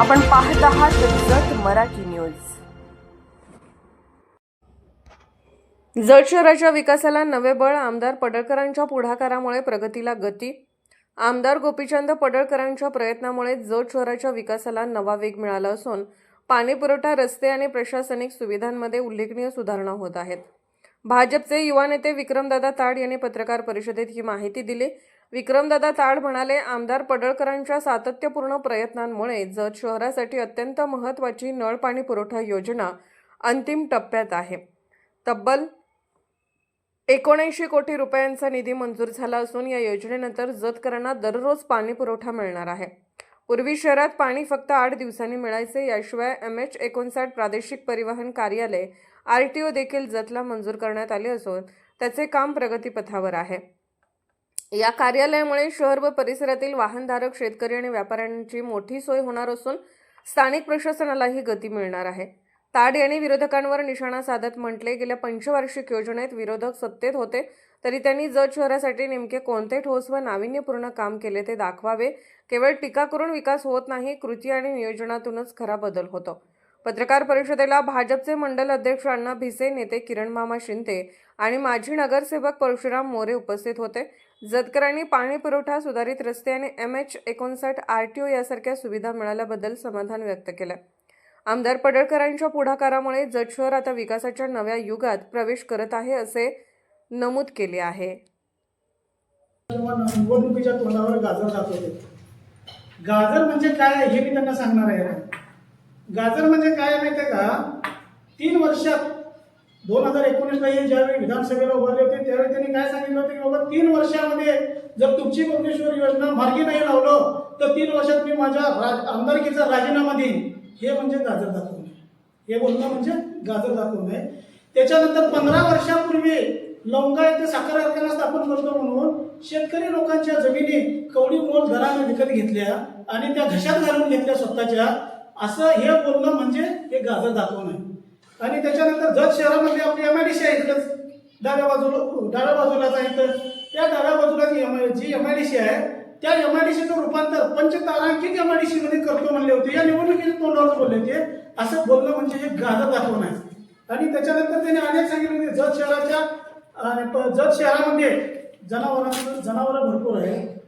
आपण पाहत आहात जत मराठी न्यूज. जत शहराच्या विकासाला नवे बळ आमदार पडळकरांच्या पुढाकारामुळे प्रगतीला गती. आमदार गोपीचंद पडळकरांच्या प्रयत्नामुळे जत शहराच्या विकासाला नवा वेग मिळाला असून पाणी पुरवठा रस्ते आणि प्रशासनिक सुविधांमध्ये उल्लेखनीय सुधारणा होत आहेत. भाजपचे युवा नेते विक्रमदादा ताड यांनी पत्रकार परिषदेत ही माहिती दिली. विक्रमदादा ताड म्हणाले आमदार पडळकरांच्या सातत्यपूर्ण प्रयत्नांमुळे जत शहरासाठी अत्यंत महत्त्वाची नळ पाणी पुरवठा योजना अंतिम टप्प्यात आहे. तब्बल एकोणऐंशी कोटी रुपयांचा निधी मंजूर झाला असून या योजनेनंतर जतकरांना दररोज पाणी पुरवठा मिळणार आहे. पूर्वी शहरात पाणी फक्त आठ दिवसांनी मिळायचे याशिवाय एम एच एकोणसाठ प्रादेशिक परिवहन कार्यालय आर टी ओ देखील जतला मंजूर करण्यात आले असून त्याचे काम प्रगतीपथावर आहे. या कार्यालयामुळे शहर व परिसरातील वाहनधारक शेतकरी आणि व्यापाऱ्यांची मोठी सोय होणार असून स्थानिक प्रशासनालाही गती मिळणार आहे. ताड यांनी विरोधकांवर निशाणा साधत म्हटले गेल्या पंचवार्षिक योजनेत विरोधक सत्तेत होते तरी त्यांनी जत शहरासाठी नेमके कोणते ठोस व नाविन्यपूर्ण काम केले ते दाखवावे. केवळ टीका करून विकास होत नाही कृती आणि नियोजनातूनच खरा बदल होतो. पत्रकार परिषदेला भाजपचे मंडल अध्यक्ष अण्णा भिसे नेते किरण मामा शिंदे आणि माजी नगरसेवक परशुराम मोरे उपस्थित होते. जतकरांनी पाणी पुरवठा सुधारित रस्ते आणि एम एच एकोणसाठ आर टी ओ यासारख्या सुविधा मिळाल्याबद्दल समाधान व्यक्त केलं. आमदार पडळकरांच्या पुढाकारामुळे जत शहर आता विकासाच्या नव्या युगात प्रवेश करत आहे असे नमूद केले आहे. निवडणुकीच्या तोंडावर गाजर जात होते. गाजर म्हणजे काय हे मी त्यांना सांगणार आहे. गाजर म्हणजे काय माहिती आहे का? तीन वर्षात दोन हजार एकोणीसला हे ज्यावेळी विधानसभेला उभारले होते त्यावेळी त्यांनी काय सांगितलं होतं की बाबा तीन वर्षामध्ये जर तुमची भुवनेश्वर योजना मार्गी नाही लावलं तर तीन वर्षात मी माझ्या राज आमदारकीचा राजीनामा देईन. हे म्हणजे गाजर दाखवणे हे बोलणं म्हणजे गाजर दाखवणे त्याच्यानंतर पंधरा वर्षापूर्वी लवंगा येथे साखर कारखाना स्थापन करतो म्हणून शेतकरी लोकांच्या जमिनी कवडी मोल दराने विकत घेतल्या आणि त्या घशात घालून घेतल्या स्वतःच्या. असं हे बोलणं म्हणजे हे गाजर दाखवणं आहे. आणि त्याच्यानंतर जत शहरामध्ये आपली एम आय डी सी आहे इकडंच डाव्या बाजूला डाव्या बाजूलाच आहे तर त्या डाव्या बाजूला G M G M I D C आहे त्या एम आय डी सीचं रूपांतर पंचतारांकित एम आय डी सी मध्ये करतो म्हणले होते. या निवडणुकीच्या तोंडावर बोलले होते. असं बोलणं म्हणजे हे गाजर दाखवणं आहे. आणि त्याच्यानंतर त्याने अनेक सांगितले होते जत शहराच्या प- जत शहरामध्ये जनावरांचं जनावरं भरपूर आहे.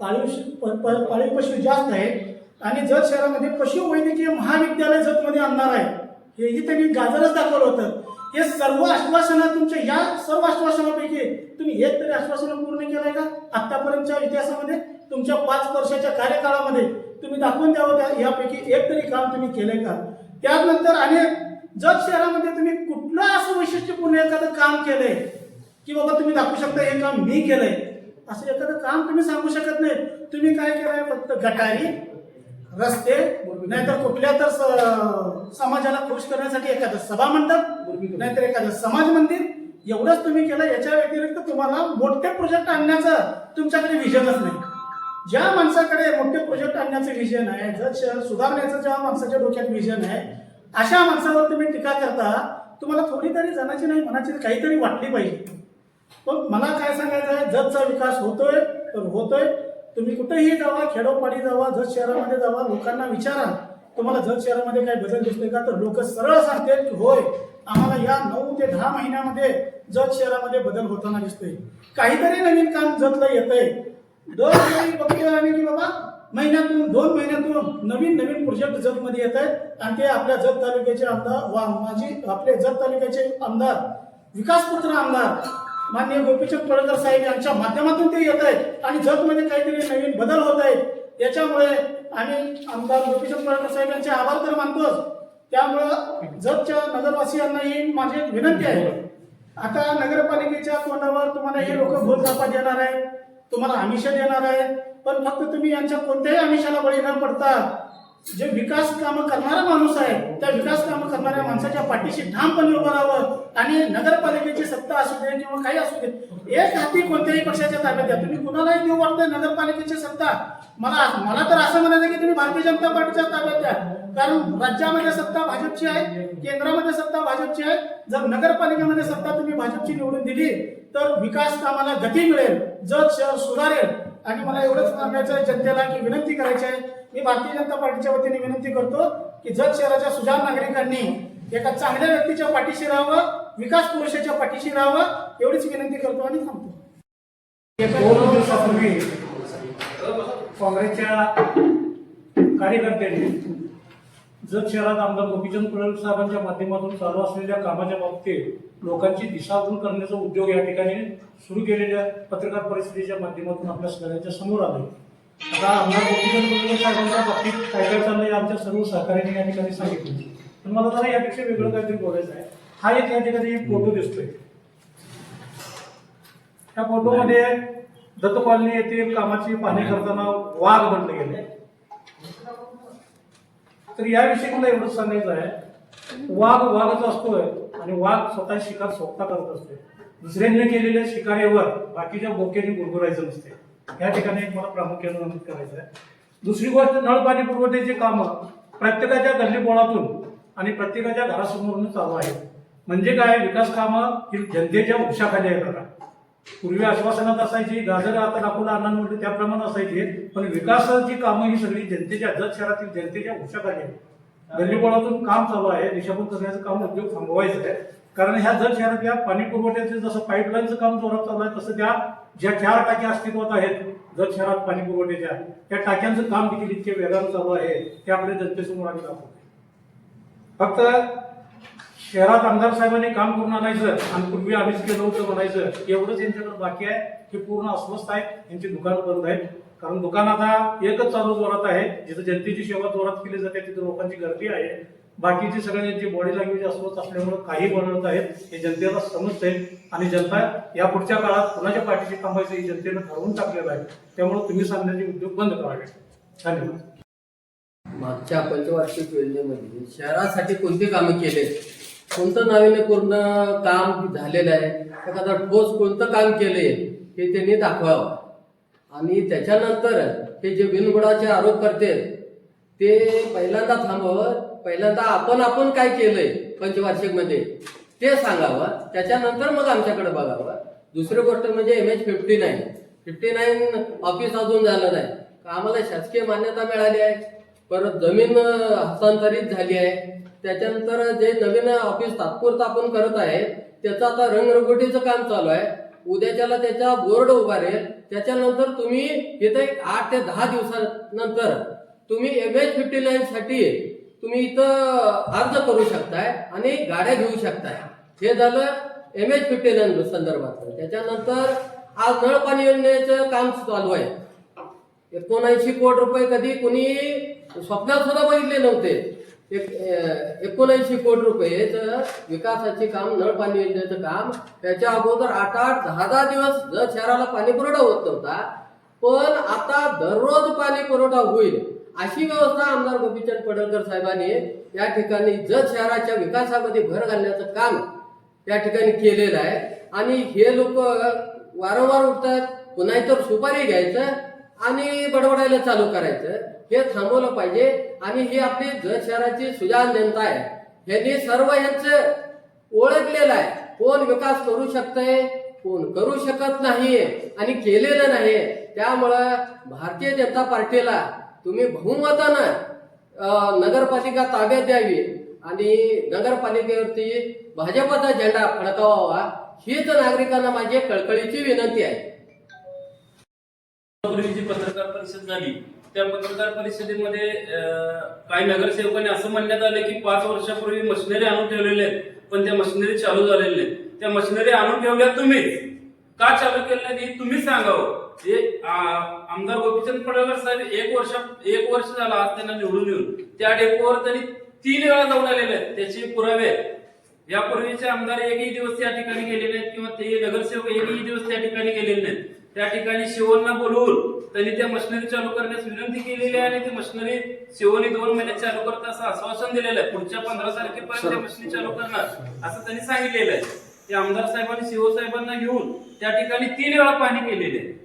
पाळीव प- पाळीव पशु जास्त आहेत. आणि जत शहरामध्ये पशुवैद्यकीय महाविद्यालय जतमध्ये आणणार आहे. हेही त्यांनी गाजरच दाखवलं होतं. हे सर्व आश्वासनं तुमच्या या सर्व आश्वासनापैकी तुम्ही एक तरी आश्वासनं पूर्ण केलंय का? आतापर्यंतच्या इतिहासामध्ये तुमच्या पाच वर्षाच्या कार्यकाळामध्ये तुम्ही दाखवून द्यावं त्या यापैकी एक तरी काम तुम्ही केलंय का? त्यानंतर आणि जत शहरामध्ये तुम्ही कुठलं असं वैशिष्ट्यपूर्ण एखादं काम केलंय? की बाबा तुम्ही दाखवू शकता हे काम मी केलंय. असं एखादं काम तुम्ही सांगू शकत नाही. तुम्ही काय केलंय? फक्त गटारी रस्ते नाहीतर कुठल्या तर समाजाला खुश करण्यासाठी एखादं सभा मंडप नाहीतर एखादं समाज मंदिर. एवढंच तुम्ही केलं याच्या व्यतिरिक्त तुम्हाला मोठे प्रोजेक्ट आणण्याचं तुमच्याकडे विजनच नाही. ज्या माणसाकडे मोठे प्रोजेक्ट आणण्याचं विजन आहे जर शहर सुधारण्याचं ज्या माणसाच्या डोक्यात विजन आहे अशा माणसावर तुम्ही टीका करता तुम्हाला थोडी तरी जनाची नाही मनाची काहीतरी वाटली पाहिजे. पण मला काय सांगायचं आहे जतचा विकास होतोय तर होतोय. तुम्ही कुठेही जावा खेडोपाडी जावा जत शहरामध्ये जावा लोकांना विचारा. तुम्हाला जत शहरामध्ये काही बदल दिसतोय का तर लोक सरळ सांगतील की होय आम्हाला या नऊ ते दहा महिन्यामध्ये जत शहरामध्ये बदल होताना दिसतोय. काहीतरी नवीन काम जतला येतंय. दरवेळी बघतोय आम्ही की बाबा महिन्यातून दोन महिन्यातून नवीन नवीन प्रोजेक्ट जतमध्ये येत आहेत आणि ते आपल्या जत तालुक्याचे आमदार वा माझी आपले जत तालुक्याचे आमदार विकासपुत्र आमदार मान्य गोपीचंद पडळकर साहेब यांच्या माध्यमातून ते येत आहेत आणि जगमध्ये काहीतरी नवीन बदल होत आहेत. याच्यामुळे आम्ही आमदार गोपीचंद पडळकर साहेब यांचे आभार तर मानतोच. त्यामुळं जगच्या नगरवासियांनाही माझी एक विनंती आहे. आता नगरपालिकेच्या तोंडावर तुम्हाला हे लोक भोट देणार आहे तुम्हाला आमिष देणार आहे पण फक्त तुम्ही यांच्या कोणत्याही आमिषाला बळी न पडता जे विकास कामं करणारा माणूस आहे त्या विकास कामं करणाऱ्या माणसाच्या पाठीशी ठामपणे उभं राहावं आणि नगरपालिकेची सत्ता असू दे किंवा काही असू दे एक हाती कोणत्याही पक्षाच्या ताब्यात द्या. तुम्ही कुणालाही देऊ वाटतंय नगरपालिकेची सत्ता? मला मला तर असं म्हणायचं की तुम्ही भारतीय जनता पार्टीच्या ताब्यात द्या. कारण राज्यामध्ये सत्ता भाजपची आहे केंद्रामध्ये सत्ता भाजपची आहे. जर नगरपालिकेमध्ये सत्ता तुम्ही भाजपची निवडून दिली तर विकास कामाला गती मिळेल जग शहर सुधारेल. आणि मला एवढंच सांगायचं आहे जनतेला की विनंती करायची आहे मी भारतीय जनता पार्टीच्या वतीने विनंती करतो की जत शहराच्या सुजाण नागरिकांनी एका चांगल्या व्यक्तीच्या पाठीशी राहावं विकास पुरुषाच्या पाठीशी राहावं एवढीच विनंती करतो आणि थांबतो. दोन दिवसापूर्वी काँग्रेसच्या कार्यकर्त्यांनी जत शहरात आमदार गोपीचंद पडळकर साहेबांच्या माध्यमातून चालू असलेल्या कामाच्या बाबतीत लोकांची दिशाभूल करण्याचा उद्योग या ठिकाणी सुरू केलेल्या पत्रकार परिषदेच्या माध्यमातून आपल्या सगळ्यांच्या समोर आले आता आमदार गोपीचंद पडळकर साहेबांच्या बाबतीत काय काय चाललंय आमच्या सर्व सहकार्याने या ठिकाणी सांगितलं. पण मला जरा यापेक्षा वेगळं काहीतरी बोलायचं आहे. हा एक या ठिकाणी एक फोटो दिसतोय. त्या फोटोमध्ये दत्त कॉलनी येथील कामाची पाहणी करताना वाघ बनले गेले तर याविषयी मला एवढंच सांगायचं आहे. वाघ वाघच असतोय आणि वाघ स्वतः शिकार स्वतः करत असते दुसऱ्यांनी केलेल्या शिकारीवर बाकीच्या बोक्यांनी गुरगुरायचं नसते या ठिकाणी एक मला प्रामुख्याने नमूद करायचं आहे. दुसरी गोष्ट नळ पाणी पुरवठ्याची कामं प्रत्येकाच्या गल्लीबोळातून आणि प्रत्येकाच्या घरासमोरून चालू आहेत. म्हणजे काय? विकास कामं ही जनतेच्या उपशाखाली आहेत आता पूर्वी आश्वासनात असायची गाजर आता दाखवला अण्णांनी म्हटलं त्याप्रमाणे असायची. पण विकासाची कामं ही सगळी जनतेच्या जत शहरातील जनतेच्या उपशाखाली आहेत. गल्लीबोळातून काम चालू आहे दिशाभूल करण्याचं काम उद्योग थांबवायचं आहे. कारण ह्या जत शहरातल्या पाणी पुरवठ्याचं जसं पाईपलाईनचं काम जोरात चालू आहे तसं त्या ज्या चार टाक्या अस्तित्वात आहेत जत शहरात पाणी पुरवठ्याच्या त्या टाक्यांचं काम देखील इतके वेगानं चालू आहे ते आपल्या जनतेसमोर आम्ही दाखवतो फक्त शहरात आमदार साहेबांनी काम करून आणायचं आणि पूर्वी आम्हीच केलं होतं म्हणायचं एवढंच यांच्याकडे बाकी आहे की पूर्ण अस्वस्थ आहेत यांची दुकानं बंद आहेत. कारण दुकान आता एकच चालू जोरात आहे जिथं जनतेची सेवा जोरात केली जाते तिथं लोकांची गर्दी आहे. बाकीची सगळ्यांची बॉडी लँग्वेज अस्वस्थ असल्यामुळे काही बनवत आहेत हे जनतेला समजते आणि जनता या पुढच्या काळात कुणाच्या पाठीशी थांबायचं हे जनतेनं ठरवून टाकलेलं आहे. त्यामुळे तुम्ही सांगण्याचे उद्योग बंद करावे. धन्यवाद. मागच्या पंचवार्षिक योजनेमध्ये शहरासाठी कोणती कामे केले? कोणतं नाविन्यपूर्ण काम झालेलं आहे? एखादा ठोस कोणतं काम केले? हे त्यांनी दाखवावं. आणि त्याच्यानंतर हे जे बिनबुडाचे आरोप करते ते पहिल्यांदा थांबावं. पहिल्यांदा आपण आपण काय केलंय पंचवार्षिकमध्ये ते सांगावं. त्याच्यानंतर मग आमच्याकडे बघावं. दुसरी गोष्ट म्हणजे M H fifty nine fifty nine office अजून झालं नाही. आम्हाला शासकीय मान्यता मिळाली आहे. परत जमीन हस्तांतरित झाली आहे. त्याच्यानंतर जे नवीन ऑफिस तात्पुरतं आपण करत आहे त्याचं आता रंगरंगोटीचं काम चालू आहे. उद्याच्याला त्याचा बोर्ड उभारेल. त्याच्यानंतर तुम्ही इथे आठ ते दहा दिवसानंतर तुम्ही एम एच फिफ्टी नाईन साठी तुम्ही इथं अर्ज करू शकताय आणि गाड्या घेऊ शकताय. हे झालं एम एच फिफ्टी नाईन संदर्भात त्याच्यानंतर आज नळ पाणी योजनेचं काम चालू आहे. एकोणऐंशी कोटी रुपये कधी कुणी स्वप्नात सुद्धा बघितले नव्हते. एक एकोणऐंशी कोटी रुपये विकासाचे काम नळ पाणी योजनेचं काम त्याच्या अगोदर आठ आठ दहा दहा दिवस जर शहराला पाणी पुरवठा होत नव्हता पण आता दररोज पाणी पुरवठा होईल. अशी व्यवस्था आमदार गोपीचंद पडळकर साहेबांनी या ठिकाणी जत शहराच्या विकासामध्ये भर घालण्याचं काम या ठिकाणी केलेलं आहे. आणि हे लोक वारंवार उठतात पुन्हा इतर सुपारी घ्यायचं आणि बडबडायला चालू करायचं. हे थांबवलं पाहिजे. आणि ही आपली जत शहराची सुजान जनता आहे. ह्यांनी सर्व यांचं ओळखलेलं आहे. कोण विकास करू शकतंय कोण करू शकत नाहीये आणि केलेलं नाही त्यामुळं भारतीय जनता पार्टीला तुम्ही बहुमतानं नगरपालिका ताब्यात द्यावी आणि नगरपालिकेवरती भाजपचा झेंडा फडकावावा हीच नागरिकांना माझी कळकळीची विनंती आहे. पूर्वी जी पत्रकार परिषद झाली त्या पत्रकार परिषदेमध्ये काही नगरसेवकांनी असं म्हणण्यात आलं की पाच वर्षापूर्वी मशिनरी आणून ठेवलेल्या आहेत पण त्या मशिनरी चालू झालेल्या नाहीत. त्या मशिनरी आणून ठेवल्या तुम्हीच. का चालू केल्या नाही हे तुम्हीच सांगावं. आ- आमदार गोपीचंद पडळकर साहेब एक वर्ष एक वर्ष झालं आज त्यांना निवडून येऊन. त्या डेपोवर त्यांनी तीन वेळा जाऊन आलेले आहेत. त्याचे पुरावे आहेत. यापूर्वीचे आमदार एकही दिवस त्या ठिकाणी गेलेले नाहीत किंवा ते नगरसेवक एकही दिवस त्या ठिकाणी गेलेले नाहीत. त्या ठिकाणी शिवणला बोलवून त्यांनी त्या मशिनरी चालू करण्यास विनंती केलेली आहे आणि ती मशिनरी शिवणी दोन महिन्यात चालू करत असं आश्वासन दिलेलं आहे. पुढच्या पंधरा तारखेपर्यंत त्या मशिनरी चालू करणार असं त्यांनी सांगितलेलं आहे. ते आमदार साहेबांनी शिव साहेबांना घेऊन त्या ठिकाणी तीन वेळा पाहणी केलेली आहे.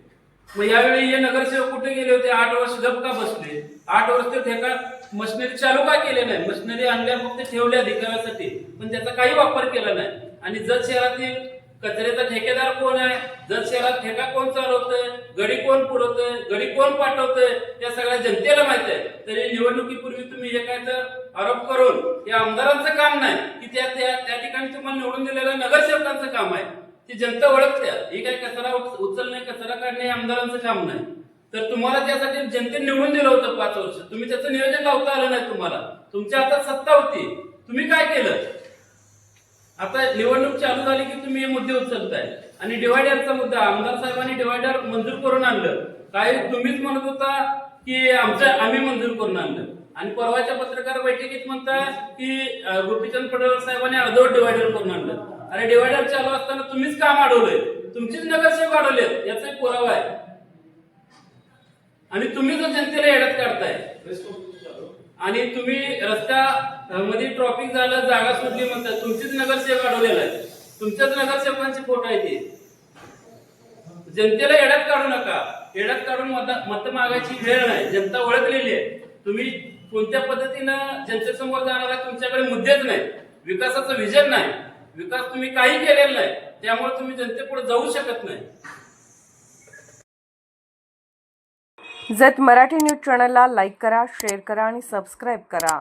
मग यावेळी हे नगरसेवक कुठे गेले होते? आठ वर्ष गप का बसले? आठ वर्ष ते ठेका मशिनरी चालू का केले नाही? मशिनरी आणल्या फक्त ठेवल्या दिखाव्यासाठी पण त्याचा काही वापर केला नाही. आणि जत शहरातील कचऱ्याचा ठेकेदार कोण आहे? जत शहरात ठेका कोण चालवतोय? गडी कोण पुरवतोय? गडी कोण पाठवतोय? त्या सगळ्या जनतेला माहीत आहे. तरी निवडणुकीपूर्वी तुम्ही हे काय तर आरोप करून हे आमदारांचं काम नाही की त्या त्या त्या ठिकाणी तुम्हाला निवडून दिलेल्या नगरसेवकांचं काम आहे. ती जनता ओळखत्या ही काय कचरा उचलणे कचरा काढणे हे आमदारांचं काम नाही. तर तुम्हाला त्यासाठी जनतेने निवडून दिलं होतं पाच वर्ष. तुम्ही त्याचं नियोजन लावता आलं नाही तुम्हाला. तुमच्या हातात सत्ता होती. तुम्ही काय केलं? आता निवडणूक चालू झाली की तुम्ही हे मुद्दे उचलताय. आणि डिवायडरचा मुद्दा आमदार साहेबांनी डिवायडर मंजूर करून आणलं. काय तुम्हीच म्हणत होता की आमच्या आम्ही मंजूर करून आणलं. आणि परवाच्या पत्रकार बैठकीत म्हणता की गोपीचंद पडळकर साहेबांनी अर्धवट डिवायडर करून आणलं. अरे डिवायडर चालू असताना तुम्हीच काम अडवलंय. तुमचीच नगरसेवक अडवलेत. याचा एक पुरावा आहे. आणि तुम्ही जो जनतेला येड्यात काढताय. आणि तुम्ही रस्त्या मध्ये ट्रॉफिक झालं जागा सुटली म्हणतात तुमचीच नगरसेवक अडवलेला आहे. तुमच्याच नगरसेवकांचे फोटो आहे ते. जनतेला येड्यात काढू नका. येड्यात काढून मत मत मागायची वेळ नाही. जनता ओळखलेली आहे. तुम्ही कोणत्या पद्धतीनं जनतेसमोर जाणार आहे तुमच्याकडे मुद्देच नाही. विकासाचं विजन नाही. विकास तुम्ही काही केलेला नाही त्यामुळे तुम्ही जनतेपुढे जाऊ शकत नाही. जत मराठी न्यूज चॅनलला लाईक करा शेअर करा आणि सबस्क्राईब करा.